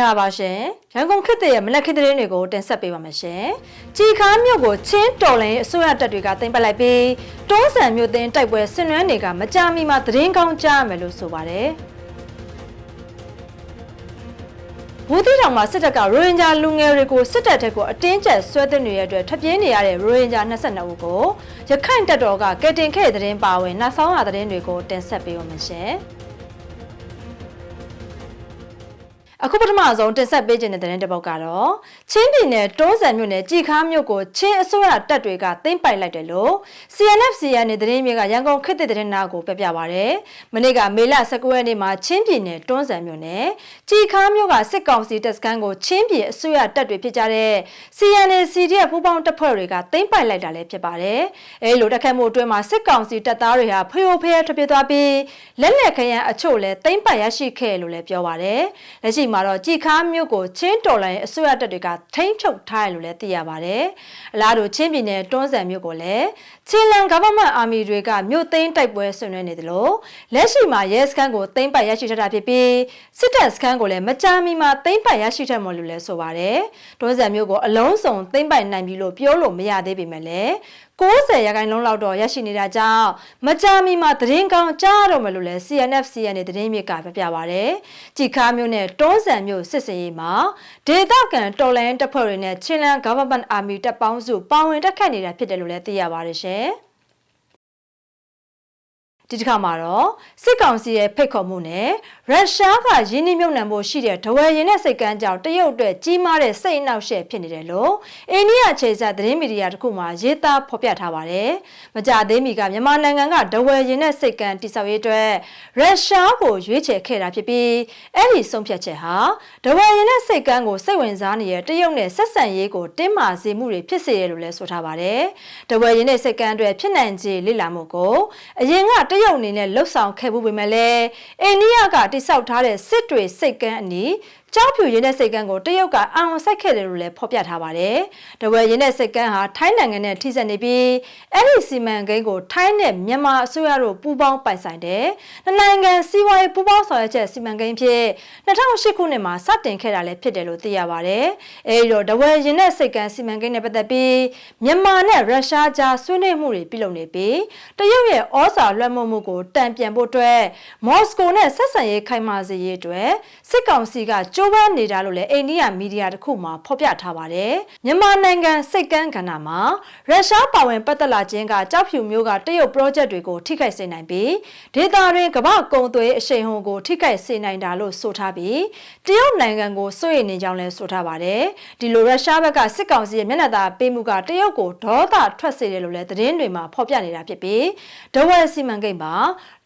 င်္ဂလာပါရှင်ရန်ကုန်ခေတ်ရဲ့မနက်ခင်းသတင်းတွေကိုတင်ဆက်ပေးပါမယ်ရှင်ကြည်ခါမြို့ကိုချင်းတော်လိုင်းအစိုးရတပ်တွေကတင်ပတ်လိုက်ပြီးတွန်းဆန်မြို့တင်တိုက်ပွဲဆင်နွှဲတွေကမကြာမီမှာသတင်းကောင်းကြားရမယ်လို့ဆိုပါတယ်ဘူးတီတောင်မှာစစ်တပ်ကရိုဟင်ဂျာလူငယ်တွေကိုစစ်တပ်ထက်ကိုအတင်းကျပ်ဆွဲသွင်းနေတဲ့အတွက်ထပ်ပြင်းနေရတဲ့ရိုဟင်ဂျာ22ဦးကိုရခိုင်တပ်တော်ကကယ်တင်ခဲ့တဲ့သတင်းပါဝင်နောက်ဆုံးရသတင်းတွေကိုတင်ဆက်ပေးပါမယ်ရှင်။ အခုပထမဆုံးတင်ဆက်ပေးခြင်းတဲ့သတင်းတစ်ပုဒ်ကတော့ချင်းပြည်နယ်တွန်းဆန်မြို့နယ်ကြည်ခါမြို့ကိုချင်းအစိုးရတပ်တွေကသိမ်းပိုက်လိုက်တယ်လို့ CNFC ရနေသတင်းမြေကရန်ကုန်ခေတ်သစ်သတင်းနာကိုပြပြပါရယ်။မနေ့ကမေလ19ရက်နေ့မှာချင်းပြည်နယ်တွန်းဆန်မြို့နယ်ကြည်ခါမြို့ကစစ်ကောင်စီတပ်စခန်းကိုချင်းပြည်အစိုးရတပ်တွေဖြစ်ကြတဲ့ CNCDF ပူးပေါင်းတပ်ဖွဲ့တွေကသိမ်းပိုက်လိုက်တာလည်းဖြစ်ပါတယ်။အဲလိုတက်ခတ်မှုအတွင်းမှာစစ်ကောင်စီတပ်သားတွေဟာဖျို့ဖျဲထွက်ပြေးသွားပြီးလက်လက်ခရမ်းအချို့လည်းသိမ်းပိုက်ရရှိခဲ့လို့လည်းပြောပါတယ်။လက်ရှိမှာတော့ကြည်ခါမြို့ကိုချင်းတော်လိုင်းအစိုးရတပ်တွေကထိန်းချုပ်ထားတယ်လို့လည်းသိရပါတယ်။အလားတူချင်းပြည်နယ်တွန်းဆန်မြို့ကိုလည်း ချင်းလန် government army တွေကမြို့သိမ်းတိုက်ပွဲဆင်နွှဲနေတယ်လို့လက်ရှိမှာရဲစခန်းကိုသိမ်းပိုက်ရရှိထားတာဖြစ်ပြီးစစ်တပ်စခန်းကိုလည်းမကြာမီမှာသိမ်းပိုက်ရရှိထက်မလို့လည်းဆိုပါတယ်။တွန်းဆန်မြို့ကိုအလုံးစုံသိမ်းပိုက်နိုင်ပြီလို့ပြောလို့မရသေးပေမဲ့လည်း90ရာခိုင်နှုန်းလောက်တော့ရရှိနေတာကြောင့်မကြာမီမှာသတင်းကောင်းကြားတော့မယ်လို့လည်း CNF CN နဲ့သတင်းမြေကပြပြပါဗျ။ကြည်ခါမျိုးနဲ့တွန်းဆန်မျိုးစစ်စင်ရေးမှာဒေသခံတော်လန်တပ်ဖွဲ့တွေနဲ့ချင်းလန် government army တပ်ပေါင်းစုပါဝင်တက်ခတ်နေတာဖြစ်တယ်လို့လည်းသိရပါတယ်ရှင်။때 ဒီတစ်ခါမှာတော့စစ်ကောင်စီရဲ့ဖိတ်ခေါ်မှုနဲ့ရုရှားကယင်းနှိမ့်မြုပ်နှံဖို့ရှိတဲ့ဒဝယ်ရင်နဲ့စိတ်ကမ်းကြောင့်တရုတ်အတွက်ကြီးမားတဲ့စိတ်အနှောက်အယှက်ဖြစ်နေတယ်လို့အိန္ဒိယခြေဆက်သတင်းမီဒီယာတစ်ခုမှာရေးသားဖော်ပြထားပါတယ်။မကြသေးမီကမြန်မာနိုင်ငံကဒဝယ်ရင်နဲ့စိတ်ကမ်းတိစောက်ရေးအတွက်ရုရှားကိုရွေးချယ်ခဲ့တာဖြစ်ပြီးအဲ့ဒီဆုံးဖြတ်ချက်ဟာဒဝယ်ရင်နဲ့စိတ်ကမ်းကိုစိတ်ဝင်စားနေတဲ့တရုတ်နဲ့ဆက်ဆံရေးကိုတင်းမာစေမှုတွေဖြစ်စေတယ်လို့လည်းဆိုထားပါတယ်။ဒဝယ်ရင်နဲ့စိတ်ကမ်းအတွက်ဖြစ်နိုင်ခြေလေ့လာမှုကိုအရင်ကတရုတ်အနေနဲ့လှုပ်ဆောင်ခဲ့မှုပေမဲ့လည်းအိန္ဒိယကတိစောက်ထားတဲ့စစ်တွေစိတ်ကမ်းအနီး ကြောက်ဖြူရင်းတဲ့စိတ်ကန်းကိုတရုတ်ကအာရုံစိုက်ခဲ့တယ်လို့လည်းဖော်ပြထားပါတယ်။တဝယ်ရင်းတဲ့စိတ်ကန်းဟာထိုင်းနိုင်ငံနဲ့ထိစပ်နေပြီးအဲ့ဒီစီမံကိန်းကိုထိုင်းနဲ့မြန်မာအစိုးရတို့ပူးပေါင်းပိုင်ဆိုင်တယ်။နှစ်နိုင်ငံစီးပွားရေးပူးပေါင်းဆောင်ရွက်ချက်စီမံကိန်းဖြစ်2008ခုနှစ်မှာစတင်ခဲ့တာလည်းဖြစ်တယ်လို့သိရပါတယ်။အဲဒီတော့တဝယ်ရင်းတဲ့စိတ်ကန်းစီမံကိန်းနဲ့ပတ်သက်ပြီးမြန်မာနဲ့ရုရှားကြားဆွေးနွေးမှုတွေပြုလုပ်နေပြီးတရုတ်ရဲ့ဩဇာလွှမ်းမိုးမှုကိုတံပြန်ဖို့အတွက်မော်စကိုနဲ့ဆက်ဆံရေးခိုင်မာစေရေးအတွက်စစ်ကောင်စီကကြိုးပမ်းနေတာလို့လည်းအိန္ဒိယမီဒီယာတစ်ခုမှာဖော်ပြထားပါတယ်။မြန်မာနိုင်ငံစိတ်ကန်းကဏ္ဍမှာရုရှားပါဝင်ပတ်သက်လာခြင်းကကြောက်ဖြူမျိုးကတရုတ် project တွေကိုထိခိုက်စေနိုင်ပြီးဒေတာတွင်ကမ္ဘာကုံသွေးအရှိန်ဟုန်ကိုထိခိုက်စေနိုင်တာလို့ဆိုထားပြီးတရုတ်နိုင်ငံကိုစိုးရိမ်နေကြောင်းလည်းဆိုထားပါတယ်။ဒီလိုရုရှားဘက်ကစစ်ကောင်စီရဲ့မျက်နှာသာပေးမှုကတရုတ်ကိုဒေါသထွက်စေတယ်လို့လည်းသတင်းတွေမှာဖော်ပြနေတာဖြစ်ပြီးဒဝဲစီမံကိန်းမှာ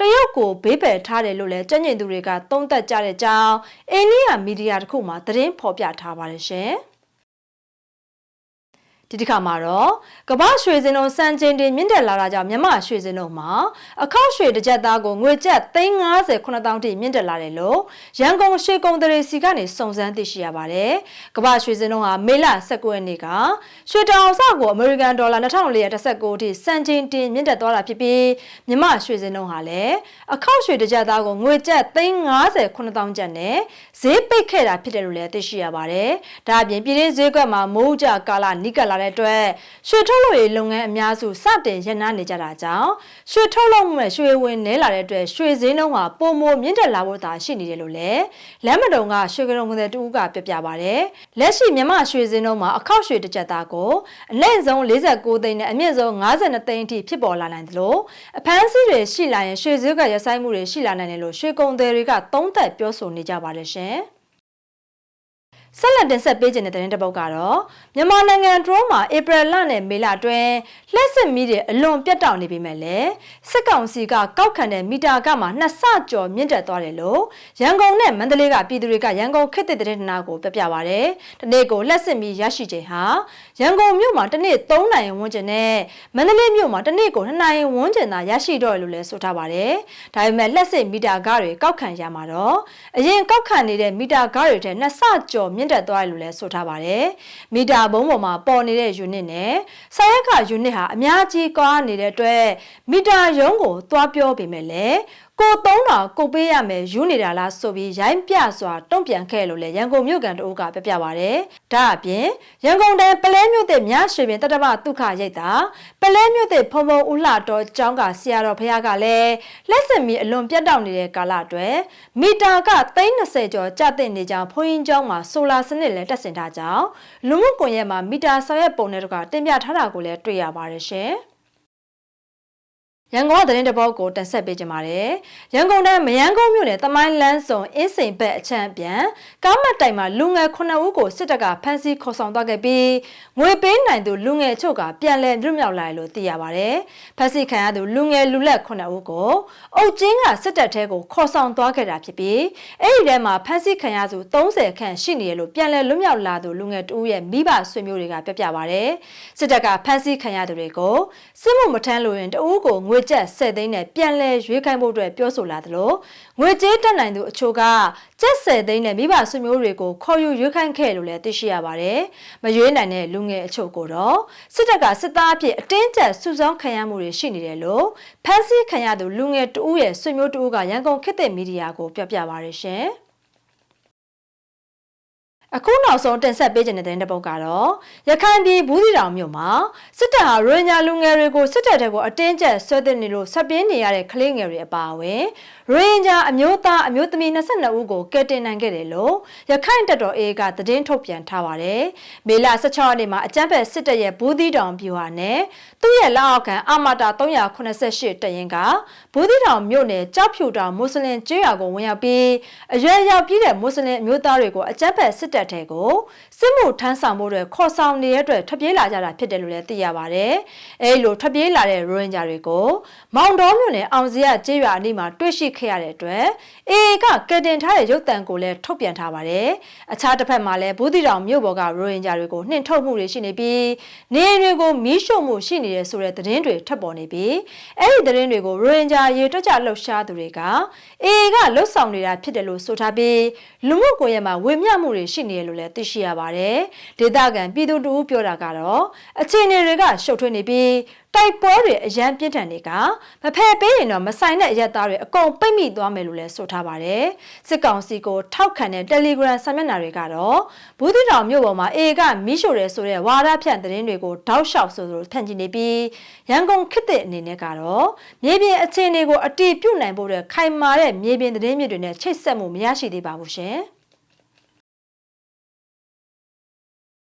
တရုတ်ကိုဘေးပယ်ထားတယ်လို့လည်းကြံ့ကျင်သူတွေကသုံးသပ်ကြတဲ့အကြောင်းအိန္ဒိယမီဒီယာတစ်ခုမှာသတင်းဖော်ပြထားပါတယ်ရှင်။ ဒီတစ်ခါမှာတော့ကမ္ဘာရွှေစင်လုံးစံချိန်တင်မြင့်တက်လာတာကြောင့်မြန်မာရွှေစင်လုံးမှာအခောက်ရွှေတစ်ကြက်သားကိုငွေကျပ်350 9000တိမြင့်တက်လာတယ်လို့ရန်ကုန်ရွှေကုံတရေစီကနေစုံစမ်းသိရှိရပါတယ်။ကမ္ဘာရွှေစင်လုံးဟာမေလ19ရက်နေ့ကရွှေတောင်စကိုအမေရိကန်ဒေါ်လာ2419တိစံချိန်တင်မြင့်တက်သွားတာဖြစ်ပြီးမြန်မာရွှေစင်လုံးဟာလည်းအခောက်ရွှေတစ်ကြက်သားကိုငွေကျပ်350 9000ကျပ်နဲ့ဈေးပိတ်ခဲ့တာဖြစ်တယ်လို့လည်းသိရှိရပါတယ်။ဒါအပြင်ပြည်တွင်းဈေးကွက်မှာမိုးကြကာလနိကလာတဲ့အတွက်ရွှေထုတ်လုပ်ရေးလုပ်ငန်းအများစုစတင်ရပ်နားနေကြတာကြောင့်ရွှေထုတ်လုပ်မှုနဲ့ရွှေဝင်နဲလာတဲ့အတွက်ရွှေဈေးနှုန်းဟာပုံမမြင့်တက်လာဖို့သာရှိနေတယ်လို့လည်းလမ်းမတုံကရွှေကရုံငွေတူကပြပြပါဗျ။လက်ရှိမြန်မာရွှေဈေးနှုန်းမှာအခောက်ရွှေတစ်ကြက်သားကိုအလဲဆုံး49သိန်းနဲ့အမြင့်ဆုံး52သိန်းအထိဖြစ်ပေါ်လာနိုင်တယ်လို့အဖမ်းဆီးတွေရှိလာရင်ရွှေဈေးကရဆိုင်မှုတွေရှိလာနိုင်တယ်လို့ရွှေကုန်သည်တွေကသုံးသပ်ပြောဆိုနေကြပါတယ်ရှင်။ ဆက်လက်တင်ဆက်ပေးခြင်းတဲ့တဲ့ပုတ်ကတော့မြန်မာနိုင်ငံဒရုန်းမှာဧပြီလနဲ့မေလအတွင်းလှက်စစ်မီးတွေအလွန်ပြတ်တောက်နေပြီမဲ့လည်းစစ်ကောင်စီကကောက်ခံတဲ့မီတာကမှနှစ်ဆကျော်မြင့်တက်သွားတယ်လို့ရန်ကုန်နဲ့မန္တလေးကပြည်သူတွေကရန်ကုန်ခေတ်သစ်တဲ့နာကိုပြပြပါဗျ။ဒီနေ့ကိုလှက်စစ်မီးရရှိခြင်းဟာရန်ကုန်မြို့မှာတစ်နေ့3နိုင်ဝန်းကျင်နဲ့မန္တလေးမြို့မှာတစ်နေ့ကို2နိုင်ဝန်းကျင်သာရရှိတော့လို့လည်းဆိုထားပါတယ်။ဒါပေမဲ့လက်စစ်မီတာကားတွေကောက်ခံရမှာတော့အရင်ကောက်ခံနေတဲ့မီတာကားတွေထဲနှစ်ဆကျော်မြင့်တက်သွားတယ်လို့လည်းဆိုထားပါတယ်။မီတာဘုံပေါ်မှာပေါ်နေတဲ့ unit နဲ့ဆောင်းရက်က unit ဟာအများကြီးကွာနေတဲ့အတွက်မီတာရုံးကိုသွားပြောပေမဲ့လည်းကိုသုံးတာကိုပေးရမယ်ယူနေတာလားဆိုပြီးရိုင်းပြစွာတုံ့ပြန်ခဲ့လို့လေရန်ကုန်မြို့ကန်တို့ကပြပြပါဗျ။ဒါအပြင်ရန်ကုန်တိုင်းပလဲမြို့သစ်မြရွှေပင်တတမဒုက္ခရိတ်တာပလဲမြို့သစ်ဖုံဖုံဦးလှတော်ကျောင်းကဆရာတော်ဖခင်ကလည်းလက်စမီအလွန်ပြတ်တောက်နေတဲ့ကာလအတွက်မီတာက30ကျော်ကျတဲ့နေကြောင်းဘုန်းကြီးကျောင်းမှာဆိုလာစနစ်လည်းတက်ဆင်ထားကြောင်းလူမှုကွန်ရက်မှာမီတာဆောင်ရွက်ပုံတွေတော့ကတင်ပြထားတာကိုလည်းတွေ့ရပါတယ်ရှင်။ ရန်ကုန်ကသတင်းတပုတ်ကိုတင်ဆက်ပေးကြပါမယ်။ရန်ကုန်တိုင်းမယန်းကုန်းမြို့နယ်တမိုင်းလန်းစုံအင်းစိန်ဘက်အချမ်းပြန်ကားမတ်တိုင်မှာလူငယ်9ဦးကိုစစ်တပ်ကဖမ်းဆီးခေါ်ဆောင်သွားခဲ့ပြီးငွေပေးနိုင်သူလူငယ်အချို့ကပြန်လည်လွတ်မြောက်လာတယ်လို့သိရပါတယ်။ဖမ်းဆီးခံရသူလူငယ်လူလက်9ဦးကိုအုတ်ကျင်းကစစ်တပ်ထဲကိုခေါ်ဆောင်သွားခဲ့တာဖြစ်ပြီးအဲ့ဒီထဲမှာဖမ်းဆီးခံရသူ30ခန့်ရှိနေတယ်လို့ပြန်လည်လွတ်မြောက်လာသူလူငယ်တဦးရဲ့မိဘဆွေမျိုးတွေကပြပြပါတယ်။စစ်တပ်ကဖမ်းဆီးခံရသူတွေကိုစစ်မှုမထမ်းလို့ရင်တဦးကိုငွေကျပ်10သိန်းနဲ့ပြန်လဲရွေးခိုင်းဖို့အတွက်ပြောဆိုလာသလိုငွေကြေးတက်နိုင်သူအချို့ကကျပ်10သိန်းနဲ့မိဘဆွေမျိုးတွေကိုခေါ်ယူရွေးခိုင်းခဲ့လို့လည်းသိရှိရပါတယ်။မရွေးနိုင်တဲ့လူငယ်အချို့ကိုတော့စစ်တပ်ကစစ်သားအဖြစ်အတင်းကျပ်စုဆောင်းခံရမှုတွေရှိနေတယ်လို့ဖမ်းဆီးခံရသူလူငယ်တဦးရဲ့ဆွေမျိုးတဦးကရန်ကုန်ခေတ်သစ်မီဒီယာကိုပြောပြပါရရှင်။ အခုနောက်ဆုံးတင်ဆက်ပေးခြင်းတဲ့တဲ့တစ်ပုဒ်ကတော့ရခိုင်ပြည်ဘူးသီတောင်မြို့မှာစစ်တပ်ဟာရိုဟင်ဂျာလူငယ်တွေကိုစစ်တပ်တွေကိုအတင်းကျပ်ဆွဲတင်နေလို့ဆက်ပြင်းနေရတဲ့ကလေးငယ်တွေအပါအဝင်ရိုဟင်ဂျာအမျိုးသားအမျိုးသမီး22ဦးကိုကယ်တင်နိုင်ခဲ့တယ်လို့ရခိုင်တပ်တော် AA ကသတင်းထုတ်ပြန်ထားပါတယ်။မေလ16ရက်နေ့မှာအကြမ်းဖက်စစ်တပ်ရဲ့ဘူးသီတောင်ပြူဟာနဲ့သူ့ရဲ့လက်အောက်ခံအာမတာ388တရင်ကဘူးသီတောင်မြို့နယ်ကြောက်ဖြူတောင်မွတ်စလင်ကျေးရွာကိုဝင်ရောက်ပြီးအရွယ်ရောက်ပြီးတဲ့မွတ်စလင်အမျိုးသားတွေကိုအကြမ်းဖက်စစ်တပ်ထဲကိုစစ်မှုထမ်းဆောင်မှုတွေခေါ်ဆောင်နေတဲ့အတွက်ထွက်ပြေးလာကြတာဖြစ်တယ်လို့လည်းသိရပါတယ်။အဲလိုထွက်ပြေးလာတဲ့ရိုဟင်ဂျာတွေကိုမောင်တော်မြို့နယ်အောင်စရကျေးရွာအနီးမှာတွေ့ရှိခဲ့ရတဲ့အတွက်အေအေကကတင်ထားတဲ့ရုပ်တံကိုလည်းထုတ်ပြန်ထားပါတယ်။အခြားတစ်ဖက်မှာလည်းဘူးတီတောင်မြို့ပေါ်ကရိုဟင်ဂျာတွေကိုနှင်ထုတ်မှုတွေရှိနေပြီးနေအိမ်တွေကိုမီးရှို့မှုရှိနေတဲ့ဆိုတဲ့သတင်းတွေထပ်ပေါ်နေပြီးအဲ့ဒီသတင်းတွေကိုရိုဟင်ဂျာရေတွက်ကြလှုပ်ရှားသူတွေကအေအေကလှုပ်ဆောင်နေတာဖြစ်တယ်လို့ဆိုထားပြီးလူမှုကွန်ရက်မှာဝေမျှမှုတွေရှိနေတယ်လို့လည်းသိရှိရပါတယ်။ဒေသခံပြည်သူတို့ပြောတာကတော့အခြေအနေတွေကရှုပ်ထွေးနေပြီးတိုက်ပွဲတွေအရန်ပြင်းထန်တွေကမဖယ်ပေးရင်တော့မဆိုင်တဲ့အရက်သားတွေအကုန်ပိတ်မိသွားမယ်လို့လည်းဆိုထားပါတယ်စစ်ကောင်စီကိုထောက်ခံတဲ့ Telegram စာမျက်နှာတွေကတော့ဘူးသီတောင်မြို့ပေါ်မှာအေကမိရှို့ရဲဆိုတဲ့ဝါဒဖြန့်သတင်းတွေကိုတောက်လျှောက်ဆိုသလိုထန်ကြည့်နေပြီးရန်ကုန်ခေတ်တဲ့အနေနဲ့ကတော့မြေပြင်အခြေအနေကိုအတိပြုတ်နိုင်ဖို့တဲ့ခိုင်မာတဲ့မြေပြင်သတင်းမြစ်တွေနဲ့ချိတ်ဆက်မှုမရရှိသေးပါဘူးရှင်